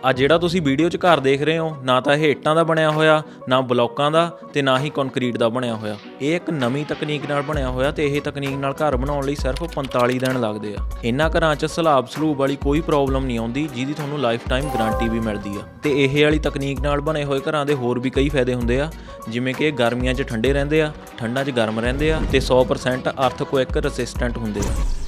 ਆ ਜਿਹੜਾ ਤੁਸੀਂ ਵੀਡੀਓ 'ਚ ਘਰ ਦੇਖ ਰਹੇ ਹੋ, ਨਾ ਤਾਂ ਇਹ ਇੱਟਾਂ ਦਾ ਬਣਿਆ ਹੋਇਆ, ਨਾ ਬਲੌਕਾਂ ਦਾ ਤੇ ਨਾ ਹੀ ਕੰਕਰੀਟ ਦਾ ਬਣਿਆ ਹੋਇਆ। ਇਹ ਇੱਕ ਨਵੀਂ ਤਕਨੀਕ ਨਾਲ ਬਣਿਆ ਹੋਇਆ ਤੇ ਇਹ ਤਕਨੀਕ ਨਾਲ ਘਰ ਬਣਾਉਣ ਲਈ ਸਿਰਫ 45 ਦਿਨ ਲੱਗਦੇ ਆ। ਇਹਨਾਂ ਘਰਾਂ 'ਚ ਸਲਾਬ ਸਲੂਬ ਵਾਲੀ ਕੋਈ ਪ੍ਰੋਬਲਮ ਨਹੀਂ ਆਉਂਦੀ, ਜਿਹਦੀ ਤੁਹਾਨੂੰ ਲਾਈਫ ਟਾਈਮ ਗਾਰੰਟੀ ਵੀ ਮਿਲਦੀ ਆ। ਤੇ ਇਹ ਵਾਲੀ ਤਕਨੀਕ ਨਾਲ ਬਣੇ ਹੋਏ ਘਰਾਂ ਦੇ ਹੋਰ ਵੀ ਕਈ ਫਾਇਦੇ ਹੁੰਦੇ ਆ, ਜਿਵੇਂ ਕਿ ਗਰਮੀਆਂ 'ਚ ਠੰਡੇ ਰਹਿੰਦੇ ਆ, ਠੰਡਾਂ 'ਚ ਗਰਮ ਰਹਿੰਦੇ ਆ ਤੇ 100% ਅਰਥਕੁਇਕ ਰੈਸਿਸਟੈਂਟ ਹੁੰਦੇ ਆ।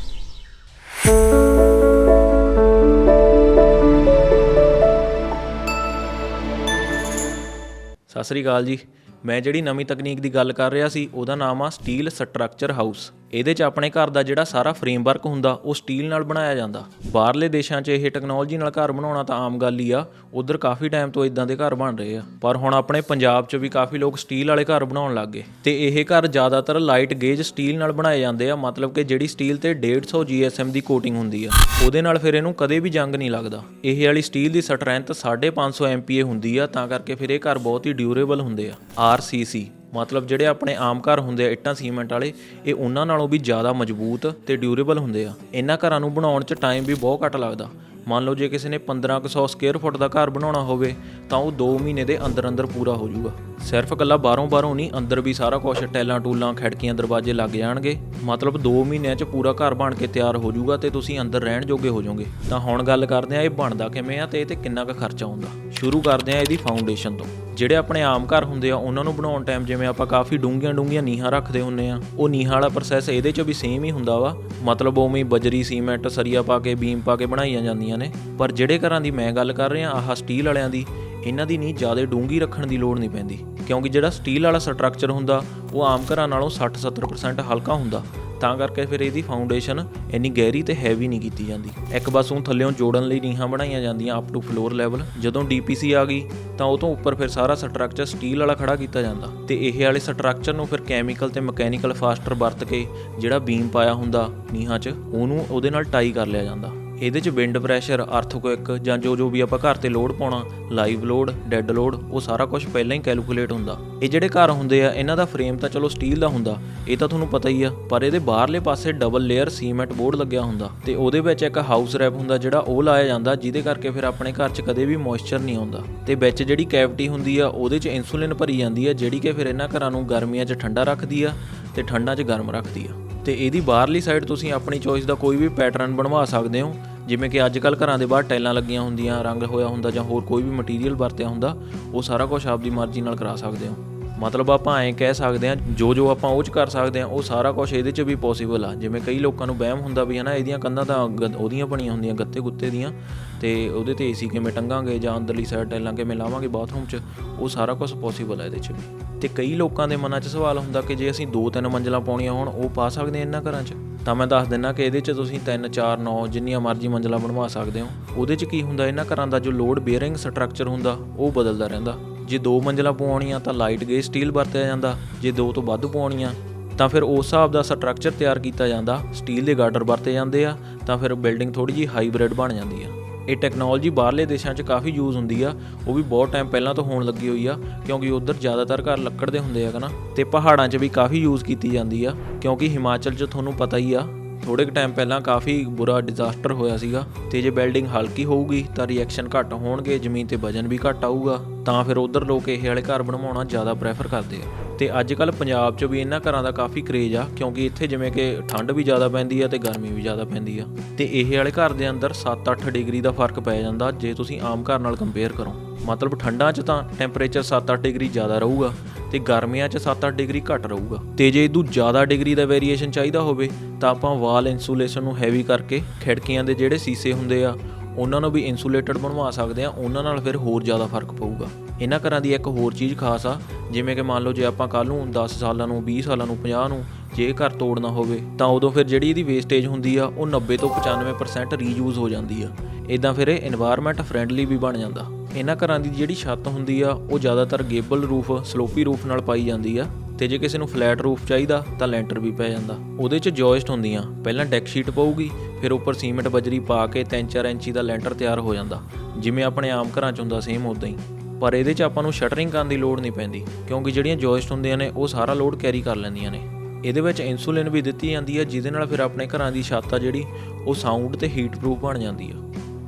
ਸਤਿ ਸ੍ਰੀ ਅਕਾਲ ਜੀ। ਮੈਂ ਜਿਹੜੀ ਨਵੀਂ ਤਕਨੀਕ ਦੀ ਗੱਲ ਕਰ ਰਿਹਾ ਸੀ, ਉਹਦਾ ਨਾਮ ਆ ਸਟੀਲ ਸਟਰਕਚਰ ਹਾਊਸ ਇਹਦੇ 'ਚ ਆਪਣੇ ਘਰ ਦਾ ਜਿਹੜਾ ਸਾਰਾ ਫਰੇਮਵਰਕ ਹੁੰਦਾ, ਉਹ ਸਟੀਲ ਨਾਲ ਬਣਾਇਆ ਜਾਂਦਾ। ਬਾਹਰਲੇ ਦੇਸ਼ਾਂ 'ਚ ਇਹ ਟੈਕਨੋਲੋਜੀ ਨਾਲ ਘਰ ਬਣਾਉਣਾ ਤਾਂ ਆਮ ਗੱਲ ਹੀ ਆ। ਉਧਰ ਕਾਫੀ ਟਾਈਮ ਤੋਂ ਇਦਾਂ ਦੇ ਘਰ ਬਣ ਰਹੇ ਆ। ਪਰ ਹੁਣ ਆਪਣੇ ਪੰਜਾਬ 'ਚ ਵੀ ਕਾਫੀ ਲੋਕ ਸਟੀਲ ਵਾਲੇ ਘਰ ਬਣਾਉਣ ਲੱਗ ਗਏ। ਤੇ ਇਹ ਘਰ ਜ਼ਿਆਦਾਤਰ ਲਾਈਟ ਗੇਜ ਸਟੀਲ ਨਾਲ ਬਣਾਏ ਜਾਂਦੇ ਆ। ਮਤਲਬ ਕਿ ਜਿਹੜੀ ਸਟੀਲ ਤੇ 150 GSM ਦੀ ਕੋਟਿੰਗ ਹੁੰਦੀ ਆ। ਉਹਦੇ ਨਾਲ ਫਿਰ ਇਹਨੂੰ ਕਦੇ ਵੀ ਜੰਗ ਨਹੀਂ ਲੱਗਦਾ। ਇਹ ਵਾਲੀ ਸਟੀਲ ਦੀ ਸਟਰੈਂਥ 550 MPa ਹੁੰਦੀ ਆ। ਤਾਂ ਕਰਕੇ ਫਿਰ ਇਹ ਘਰ ਬਹੁਤ ਹੀ ਡਿਊਰੇਬਲ ਹੁੰਦੇ ਆ। RCC ਮਤਲਬ ਜਿਹੜੇ ਆਪਣੇ ਆਮ ਘਰ ਹੁੰਦੇ ਆ, ਇੱਟਾਂ, ਸੀਮੈਂਟ ਵਾਲੇ, ਇਹ ਉਹਨਾਂ ਨਾਲੋਂ ਵੀ ਜ਼ਿਆਦਾ ਮਜ਼ਬੂਤ ਤੇ ਡਿਊਰੇਬਲ ਹੁੰਦੇ ਆ। ਇਹਨਾਂ ਘਰਾਂ ਨੂੰ ਬਣਾਉਣ 'ਚ ਟਾਈਮ ਵੀ ਬਹੁਤ ਘੱਟ ਲੱਗਦਾ। ਮੰਨ ਲਓ ਜੇ ਕਿਸੇ ਨੇ 1500 ਸਕੁਅਰ ਫੁੱਟ ਦਾ ਘਰ ਬਣਾਉਣਾ ਹੋਵੇ, ਤਾਂ ਉਹ 2 ਮਹੀਨੇ ਦੇ ਅੰਦਰ ਅੰਦਰ ਪੂਰਾ ਹੋ ਜਾਊਗਾ। ਸਿਰਫ ਕੱਲਾ ਬਾਹਰੋਂ ਬਾਹਰੋਂ ਨਹੀਂ, ਅੰਦਰ ਵੀ ਸਾਰਾ ਕੁਝ ਟੈਲਾਂ ਟੂਲਾਂ, ਖਿੜਕੀਆਂ, ਦਰਵਾਜ਼ੇ ਲੱਗ ਜਾਣਗੇ। ਮਤਲਬ 2 ਮਹੀਨਿਆਂ 'ਚ ਪੂਰਾ ਘਰ ਬਣ ਕੇ ਤਿਆਰ ਹੋ ਜਾਊਗਾ ਤੇ ਤੁਸੀਂ ਅੰਦਰ ਰਹਿਣ ਜੋਗੇ ਹੋ ਜਾਓਗੇ। ਤਾਂ ਹੁਣ ਗੱਲ ਕਰਦੇ ਆ, ਇਹ ਬਣਦਾ ਕਿਵੇਂ ਆ ਤੇ ਇਹ ਤੇ ਕਿੰਨਾ ਕੁ ਖਰਚਾ ਆਉਂਦਾ। ਸ਼ੁਰੂ ਕਰਦੇ ਆ ਇਹਦੀ ਫਾਊਂਡੇਸ਼ਨ ਤੋਂ। ਜਿਹੜੇ ਆਪਣੇ ਆਮ ਘਰ ਹੁੰਦੇ ਆ, ਉਹਨਾਂ ਨੂੰ ਬਣਾਉਣ ਟਾਈਮ ਜਿਵੇਂ ਆਪਾਂ ਕਾਫੀ ਡੂੰਘੀਆਂ ਡੂੰਘੀਆਂ ਨੀਹਾਂ ਰੱਖਦੇ ਹੁੰਨੇ ਆ, ਉਹ ਨੀਹਾਂ ਵਾਲਾ ਪ੍ਰੋਸੈਸ ਇਹਦੇ 'ਚ ਵੀ ਸੇਮ ਹੀ ਹੁੰਦਾ ਵਾ, ਮਤਲਬ ਉਵੇਂ ਹੀ ਬਜਰੀ ਸੀਮੈਂਟ ਸਰੀਆ ਪਾ ਕੇ, ਬੀਮ ਪਾ ਕੇ ਬਣਾਈਆਂ ਜਾਂਦੀਆਂ ਨੇ, ਪਰ ਜਿਹੜੇ ਘਰਾਂ ਦੀ ਮੈਂ ਗੱਲ ਕਰ ਰਿਹਾ, ਆਹ ਸਟੀਲ ਵਾਲਿਆਂ ਦੀ, ਇਹਨਾਂ ਦੀ ਨਹੀਂ ਜ਼ਿਆਦਾ ਡੂੰਗੀ ਰੱਖਣ ਦੀ ਲੋੜ ਨਹੀਂ ਪੈਂਦੀ, ਕਿਉਂਕਿ ਜਿਹੜਾ ਸਟੀਲ ਵਾਲਾ ਸਟਰਕਚਰ ਹੁੰਦਾ, ਉਹ ਆਮ ਘਰਾਂ ਨਾਲੋਂ 60-70% ਹਲਕਾ ਹੁੰਦਾ ਤਾਂ ਕਰਕੇ ਫਿਰ ਇਹਦੀ ਫਾਊਂਡੇਸ਼ਨ ਇੰਨੀ ਗਹਿਰੀ ਤੇ ਹੈਵੀ ਨਹੀਂ ਕੀਤੀ ਜਾਂਦੀ। ਇੱਕ ਬਸ ਉਹ ਥੱਲੇੋਂ ਜੋੜਨ ਲਈ ਨੀਹਾਂ ਬਣਾਈਆਂ ਜਾਂਦੀਆਂ ਅਪ ਟੂ ਫਲੋਰ ਲੈਵਲ ਜਦੋਂ ਡੀਪੀਸੀ ਆ ਗਈ, ਤਾਂ ਉਹ ਤੋਂ ਉੱਪਰ ਫਿਰ ਸਾਰਾ ਸਟਰਕਚਰ ਸਟੀਲ ਵਾਲਾ ਖੜਾ ਕੀਤਾ ਜਾਂਦਾ। ਤੇ ਇਹ ਵਾਲੇ ਸਟਰਕਚਰ ਨੂੰ ਫਿਰ ਕੈਮੀਕਲ ਤੇ ਮਕੈਨੀਕਲ ਫਾਸਟਰ ਵਰਤ ਕੇ ਜਿਹੜਾ ਬੀਮ ਪਾਇਆ ਹੁੰਦਾ ਨੀਹਾਂ 'ਚ, ਉਹਨੂੰ ਉਹਦੇ ਨਾਲ ਟਾਈ ਕਰ ਲਿਆ ਜਾਂਦਾ। ਇਹਦੇ 'ਚ ਵਿੰਡ ਪ੍ਰੈਸ਼ਰ ਅਰਥਕੁਇਕ ਜਾਂ ਜੋ ਜੋ ਵੀ ਆਪਾਂ ਘਰ ਤੇ ਲੋਡ ਪਾਉਣਾ ਲਾਈਵ ਲੋਡ ਡੈੱਡ ਲੋਡ ਉਹ ਸਾਰਾ ਕੁਝ ਪਹਿਲਾਂ ਹੀ ਕੈਲਕੂਲੇਟ ਹੁੰਦਾ। ਇਹ ਜਿਹੜੇ ਘਰ ਹੁੰਦੇ ਆ, ਇਹਨਾਂ ਦਾ ਫਰੇਮ ਤਾਂ ਚਲੋ ਸਟੀਲ ਦਾ ਹੁੰਦਾ, ਇਹ ਤਾਂ ਤੁਹਾਨੂੰ ਪਤਾ ਹੀ ਆ, ਪਰ ਇਹਦੇ ਬਾਹਰਲੇ ਪਾਸੇ ਡਬਲ ਲੇਅਰ ਸੀਮੈਂਟ ਬੋਰਡ ਲੱਗਿਆ ਹੁੰਦਾ, ਤੇ ਉਹਦੇ ਵਿੱਚ ਇੱਕ ਹਾਊਸ ਰੈਪ ਹੁੰਦਾ ਜਿਹੜਾ ਉਹ ਲਾਇਆ ਜਾਂਦਾ, ਜਿਹਦੇ ਕਰਕੇ ਫਿਰ ਆਪਣੇ ਘਰ 'ਚ ਕਦੇ ਵੀ ਮੋਇਸਚਰ ਨਹੀਂ ਆਉਂਦਾ। ਤੇ ਵਿੱਚ ਜਿਹੜੀ ਕੈਵਿਟੀ ਹੁੰਦੀ ਆ, ਉਹਦੇ 'ਚ ਇਨਸੂਲਿਨ ਭਰੀ ਜਾਂਦੀ ਆ, ਜਿਹੜੀ ਕਿ ਫਿਰ ਇਹਨਾਂ ਘਰਾਂ ਨੂੰ ਗਰਮੀਆਂ 'ਚ ਠੰਡਾ ਰੱਖਦੀ ਆ, ਤੇ ਠੰਡਾਂ 'ਚ ਗਰਮ ਰੱਖਦੀ ਆ। ਤੇ ਇਹਦੀ ਬਾਹਰਲੀ ਸਾਈਡ ਤੁਸੀਂ ਆਪਣੀ ਚੋਇਸ ਦਾ ਕੋਈ ਵੀ ਪੈਟਰਨ ਬਣਵਾ ਸਕਦੇ ਹੋ ਜਿਵੇਂ ਕਿ ਅੱਜ ਕੱਲ ਘਰਾਂ ਦੇ ਬਾਹਰ ਟਾਈਲਾਂ ਲੱਗੀਆਂ ਹੁੰਦੀਆਂ, ਰੰਗ ਹੋਇਆ ਹੁੰਦਾ ਜਾਂ ਹੋਰ ਕੋਈ ਵੀ ਮਟੀਰੀਅਲ ਵਰਤਿਆ ਹੁੰਦਾ, ਉਹ ਸਾਰਾ ਕੁਝ ਆਪਦੀ ਮਰਜ਼ੀ ਨਾਲ ਕਰਾ ਸਕਦੇ ਹੋ। ਮਤਲਬ ਆਪਾਂ ਐਂ ਕਹਿ ਸਕਦੇ ਹਾਂ, ਜੋ ਜੋ ਆਪਾਂ ਉਹ ਚ ਕਰ ਸਕਦੇ ਹਾਂ, ਉਹ ਸਾਰਾ ਕੁਝ ਇਹਦੇ ਚ ਵੀ ਪੋਸੀਬਲ ਆ। ਜਿਵੇਂ ਕਈ ਲੋਕਾਂ ਨੂੰ ਵਹਿਮ ਹੁੰਦਾ ਵੀ ਹਨਾ ਇਹਦੀਆਂ ਕੰਧਾਂ ਤਾਂ ਗ- ਉਹਦੀਆਂ ਬਣੀਆਂ ਹੁੰਦੀਆਂ, ਗੱਤੇ ਗੁੱਤੇ ਦੀਆਂ, ਤੇ ਉਹਦੇ ਤੇ ਏਸੀ ਕਿਵੇਂ ਟੰਗਾਂਗੇ ਜਾਂ ਅੰਦਰਲੀ ਸਾਈਡ ਟਾਈਲਾਂ ਕਿਵੇਂ ਲਾਵਾਂਗੇ ਬਾਥਰੂਮ 'ਚ, ਉਹ ਸਾਰਾ ਕੁਝ ਪੋਸੀਬਲ ਆ ਇਹਦੇ 'ਚ ਵੀ। ਤੇ ਕਈ ਲੋਕਾਂ ਦੇ ਮਨਾਂ 'ਚ ਸਵਾਲ ਹੁੰਦਾ ਕਿ ਜੇ ਅਸੀਂ ਦੋ ਤਿੰਨ ਮੰਜ਼ਲਾਂ ਪਾਉਣੀਆਂ ਹੋਣ, ਉਹ ਪਾ ਸਕਦੇ ਹਾਂ ਇਹਨਾਂ ਘਰਾਂ 'ਚ? ਤਾਂ ਮੈਂ ਦੱਸ ਦਿੰਨਾ ਕਿ ਇਹਦੇ 'ਚ ਤੁਸੀਂ 3 4 9 ਜਿੰਨੀਆਂ ਮਰਜ਼ੀ ਮੰਜ਼ਲਾਂ ਬਣਵਾ ਸਕਦੇ ਹੋ। ਉਹਦੇ 'ਚ ਕੀ ਹੁੰਦਾ, ਇਹਨਾਂ ਘਰਾਂ ਦਾ ਜੋ ਲੋਡ ਬੇਅਰਿੰਗ ਸਟਰਕਚਰ ਹੁੰਦਾ, ਉਹ ਬਦਲਦਾ ਰਹਿੰਦਾ। ਜੇ ਦੋ ਮੰਜ਼ਲਾਂ ਪਵਾਉਣੀਆਂ ਤਾਂ ਲਾਈਟ ਗੇਜ ਸਟੀਲ ਵਰਤਿਆ ਜਾਂਦਾ, ਜੇ ਦੋ ਤੋਂ ਵੱਧ ਪਵਾਉਣੀਆਂ ਤਾਂ ਫਿਰ ਉਸ ਹਿਸਾਬ ਦਾ ਸਟਰਕਚਰ ਤਿਆਰ ਕੀਤਾ ਜਾਂਦਾ। ਸਟੀਲ ਦੇ ਗਾਰਡਰ ਵਰਤੇ ਜਾਂਦੇ ਆ, ਤਾਂ ਫਿਰ ਬਿਲਡਿੰਗ ਥੋੜੀ ਜਿਹੀ ਹਾਈਬ੍ਰਿਡ ਬਣ ਜਾਂਦੀ ਆ। ਇਹ ਟੈਕਨੋਲੋਜੀ ਬਾਹਰਲੇ ਦੇਸ਼ਾਂ 'ਚ ਕਾਫੀ ਯੂਜ਼ ਹੁੰਦੀ ਆ, ਉਹ ਵੀ ਬਹੁਤ ਟਾਈਮ ਪਹਿਲਾਂ ਤੋਂ ਹੋਣ ਲੱਗੀ ਹੋਈ ਆ, ਕਿਉਂਕਿ ਉਧਰ ਜ਼ਿਆਦਾਤਰ ਘਰ ਲੱਕੜ ਦੇ ਹੁੰਦੇ ਆ ਨਾ? ਤੇ ਪਹਾੜਾਂ 'ਚ ਵੀ ਕਾਫੀ ਯੂਜ਼ ਕੀਤੀ ਜਾਂਦੀ ਆ, ਕਿਉਂਕਿ ਹਿਮਾਚਲ 'ਚ ਤੁਹਾਨੂੰ ਪਤਾ ਹੀ ਆ ਥੋੜੇ ਕੁ ਟਾਈਮ ਪਹਿਲਾਂ ਕਾਫੀ ਬੁਰਾ ਡਿਜ਼ਾਸਟਰ ਹੋਇਆ ਸੀਗਾ, ਤੇ ਜੇ ਬਿਲਡਿੰਗ ਹਲਕੀ ਹੋਊਗੀ, ਤਾਂ ਰਿਐਕਸ਼ਨ ਘੱਟ ਹੋਣਗੇ, ਜ਼ਮੀਨ ਤੇ ਵਜਨ ਵੀ ਘੱਟ ਆਊਗਾ, ਤਾਂ ਫਿਰ ਉਧਰ ਲੋਕ ਇਹ ਵਾਲੇ ਘਰ ਬਣਵਾਉਣਾ ਜ਼ਿਆਦਾ ਪ੍ਰੈਫਰ ਕਰਦੇ ਆ। ਤੇ ਅੱਜ ਕੱਲ ਪੰਜਾਬ 'ਚ ਵੀ ਇਹਨਾਂ ਘਰਾਂ ਦਾ ਕਾਫੀ ਕਰੇਜ ਆ, ਕਿਉਂਕਿ ਇੱਥੇ ਜਿਵੇਂ ਕਿ ਠੰਡ ਵੀ ਜ਼ਿਆਦਾ ਪੈਂਦੀ ਆ ਤੇ ਗਰਮੀ ਵੀ ਜ਼ਿਆਦਾ ਪੈਂਦੀ ਆ। ਤੇ ਇਹ ਵਾਲੇ ਘਰ ਦੇ ਅੰਦਰ 7-8 ਡਿਗਰੀ ਦਾ ਫ਼ਰਕ ਪੈ ਜਾਂਦਾ ਜੇ ਤੁਸੀਂ ਆਮ ਘਰ ਨਾਲ ਕੰਪੇਅਰ ਕਰੋ। ਮਤਲਬ ਠੰਡਾਂ 'ਚ ਤਾਂ ਟੈਂਪਰੇਚਰ 7-8 ਡਿਗਰੀ ਜ਼ਿਆਦਾ ਰਹੂਗਾ ਤੇ ਗਰਮੀਆਂ 'ਚ 7-8 ਡਿਗਰੀ ਘੱਟ ਰਹੂਗਾ। ਤੇ ਜੇ ਇਦੋਂ ਜ਼ਿਆਦਾ ਡਿਗਰੀ ਦਾ ਵੇਰੀਏਸ਼ਨ ਚਾਹੀਦਾ ਹੋਵੇ, ਤਾਂ ਆਪਾਂ ਵਾਲ ਇਨਸੂਲੇਸ਼ਨ ਨੂੰ ਹੈਵੀ ਕਰਕੇ ਖਿੜਕੀਆਂ ਦੇ ਜਿਹੜੇ ਸੀਸੇ ਹੁੰਦੇ ਆ, ਉਹਨਾਂ ਨੂੰ ਵੀ ਇਨਸੂਲੇਟਡ ਬਣਵਾ ਸਕਦੇ ਆ, ਉਹਨਾਂ ਨਾਲ ਫਿਰ ਹੋਰ ਜ਼ਿਆਦਾ ਫ਼ਰਕ ਪਊਗਾ। ਇਹਨਾਂ ਘਰਾਂ ਦੀ ਇੱਕ ਹੋਰ ਚੀਜ਼ ਖਾਸ ਆ ਜਿਵੇਂ ਕਿ ਮੰਨ ਲਓ ਜੇ ਆਪਾਂ ਕੱਲ ਨੂੰ 10 ਸਾਲਾਂ ਨੂੰ 20 ਸਾਲਾਂ ਨੂੰ 50 ਨੂੰ ਜੇ ਘਰ ਤੋੜਨਾ ਹੋਵੇ, ਤਾਂ ਉਦੋਂ ਫਿਰ ਜਿਹੜੀ ਇਹਦੀ ਵੇਸਟੇਜ ਹੁੰਦੀ ਆ, ਉਹ 90 ਤੋਂ 95% ਰੀਯੂਜ਼ ਹੋ ਜਾਂਦੀ ਆ। ਇਦਾਂ ਫਿਰ ਇਹ এনवायरमेंट ਫਰੈਂਡਲੀ ਵੀ ਬਣ ਜਾਂਦਾ। ਇਹਨਾਂ ਘਰਾਂ ਦੀ ਜਿਹੜੀ ਛੱਤ ਹੁੰਦੀ ਆ, ਉਹ ਜ਼ਿਆਦਾਤਰ ਗੇਬਲ ਰੂਫ ਸਲੋਪੀ ਰੂਫ ਨਾਲ ਪਾਈ ਜਾਂਦੀ ਆ ਤੇ ਜੇ ਕਿਸੇ ਨੂੰ ਫਲੈਟ ਰੂਫ ਚਾਹੀਦਾ, ਤਾਂ ਲੈਂਟਰ ਵੀ ਪੈ ਜਾਂਦਾ। ਉਹਦੇ 'ਚ ਜੋਇਸਟ ਹੁੰਦੀਆਂ। ਪਹਿਲਾਂ ਡੈਕ ਸ਼ੀਟ ਪਾਉਗੀ ਫਿਰ ਉੱਪਰ ਸੀਮੈਂਟ ਬਜਰੀ ਪਾ ਕੇ 3-4 ਇੰਚੀ ਦਾ ਲੈਂਟਰ ਤਿਆਰ ਹੋ ਜਾਂਦਾ। ਜਿਵੇਂ ਆਪਣੇ ਆਮ ਘਰਾਂ 'ਚ ਹੁੰਦਾ ਸੇਮ ਉਦਾਂ ਹੀ। ਪਰ ਇਹਦੇ 'ਚ ਆਪਾਂ ਨੂੰ ਸ਼ਟਰਿੰਗ ਕਰਨ ਦੀ ਲੋੜ ਨਹੀਂ ਪੈਂਦੀ, ਕਿਉਂਕਿ ਜਿਹੜੀਆਂ ਜੋਇਸਟ ਹੁੰਦੀਆਂ ਨੇ, ਉਹ ਸਾਰਾ ਲੋਡ ਕੈਰੀ ਕਰ ਲੈਂਦੀਆਂ ਨੇ। ਇਹਦੇ ਵਿੱਚ ਇਨਸੂਲਿਨ ਵੀ ਦਿੱਤੀ ਜਾਂਦੀ ਹੈ ਜਿਹਦੇ ਨਾਲ ਫਿਰ ਆਪਣੇ ਘਰਾਂ ਦੀ ਛੱਤ ਆ ਜਿਹੜੀ, ਉਹ ਸਾਊਂਡ ਤੇ ਹੀਟ ਪ੍ਰੂਫ ਬਣ ਜਾਂਦੀ ਆ।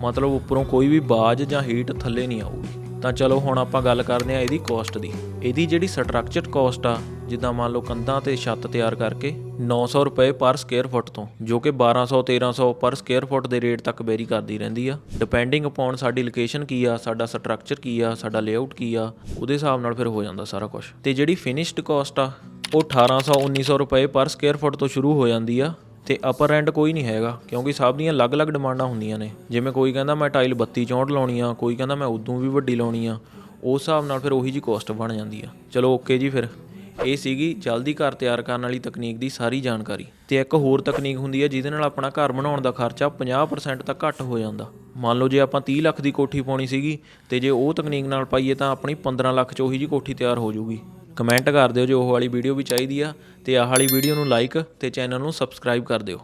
ਮਤਲਬ ਉੱਪਰੋਂ ਕੋਈ ਵੀ ਬਾਜ ਜਾਂ ਹੀਟ ਥੱਲੇ ਨਹੀਂ ਆਊਗੀ। ਤਾਂ ਚਲੋ ਹੁਣ ਆਪਾਂ ਗੱਲ ਕਰਦੇ ਹਾਂ ਇਹਦੀ ਕੋਸਟ ਦੀ। ਇਹਦੀ ਜਿਹੜੀ ਸਟਰਕਚਰ ਕੋਸਟ ਆ, ਜਿੱਦਾਂ ਮੰਨ ਲਓ ਕੰਧਾਂ ਤੇ ਛੱਤ ਤਿਆਰ ਕਰਕੇ 900 ਰੁਪਏ ਪਰ ਸਕੁਅਰ ਫੁੱਟ ਤੋਂ, ਜੋ ਕਿ 1200 1300 ਪਰ ਸਕੁਅਰ ਫੁੱਟ ਦੇ ਰੇਟ ਤੱਕ ਵੇਰੀ ਕਰਦੀ ਰਹਿੰਦੀ ਆ। ਡਿਪੈਂਡਿੰਗ ਅਪਨ ਸਾਡੀ ਲੋਕੇਸ਼ਨ ਕੀ ਆ, ਸਾਡਾ ਸਟਰਕਚਰ ਕੀ ਆ, ਸਾਡਾ ਲੇਆਊਟ ਕੀ ਆ, ਉਹਦੇ ਹਿਸਾਬ ਨਾਲ ਫਿਰ ਹੋ ਜਾਂਦਾ ਸਾਰਾ ਕੁਝ ਤੇ ਜਿਹੜੀ ਫਿਨਿਸ਼ਡ ਕੋਸਟ ਆ, ਉਹ 1800 1900 ਰੁਪਏ ਪਰ ਸਕੁਅਰ ਫੁੱਟ ਤੋਂ ਸ਼ੁਰੂ ਹੋ ਜਾਂਦੀ ਆ। ਤੇ ਅਪਰ ਐਂਡ ਕੋਈ ਨਹੀਂ ਹੈਗਾ, ਕਿਉਂਕਿ ਸਭ ਦੀਆਂ ਅਲੱਗ-ਅਲੱਗ ਡਿਮਾਂਡਾਂ ਹੁੰਦੀਆਂ ਨੇ। ਜਿਵੇਂ ਕੋਈ ਕਹਿੰਦਾ ਮੈਂ ਟਾਈਲ 32 64 ਲਾਉਣੀ ਆ, ਕੋਈ ਕਹਿੰਦਾ ਮੈਂ ਉਦੋਂ ਵੀ ਵੱਡੀ ਲਾਉਣੀ ਆ, ਉਸ ਹਿਸਾਬ ਨਾਲ ਫਿਰ ਉਹੀ ਜੀ ਕੋਸਟ ਬਣ ਜਾਂਦੀ ਆ। ਚਲੋ ਓਕੇ ਜੀ ਫਿਰ। ਇਹ ਸੀਗੀ ਜਲਦੀ ਘਰ ਤਿਆਰ ਕਰਨ ਵਾਲੀ ਤਕਨੀਕ ਦੀ ਸਾਰੀ ਜਾਣਕਾਰੀ। ਤੇ ਇੱਕ ਹੋਰ ਤਕਨੀਕ ਹੁੰਦੀ ਹੈ ਜਿਹਦੇ ਨਾਲ ਆਪਣਾ ਘਰ ਬਣਾਉਣ ਦਾ ਖਰਚਾ 50% ਤੱਕ ਘੱਟ ਹੋ ਜਾਂਦਾ। ਮੰਨ ਲਓ ਜੇ ਆਪਾਂ 30 ਲੱਖ ਦੀ ਕੋਠੀ ਪਾਉਣੀ ਸੀਗੀ, ਤੇ ਜੇ ਉਹ ਤਕਨੀਕ ਨਾਲ ਪਾਈਏ ਤਾਂ ਆਪਣੀ 15 ਲੱਖ 'ਚ ਉਹੀ ਜੀ ਕੋਠੀ ਤਿਆਰ ਹੋ ਜੂਗੀ ਕਮੈਂਟ ਕਰ ਦਿਓ ਜੇ ਉਹ ਵਾਲੀ ਵੀਡੀਓ ਵੀ ਚਾਹੀਦੀ ਆ ਤੇ ਆਹ ਵਾਲੀ ਵੀਡੀਓ ਨੂੰ ਲਾਈਕ ਤੇ ਚੈਨਲ ਨੂੰ ਸਬਸਕ੍ਰਾਈਬ ਕਰ ਦਿਓ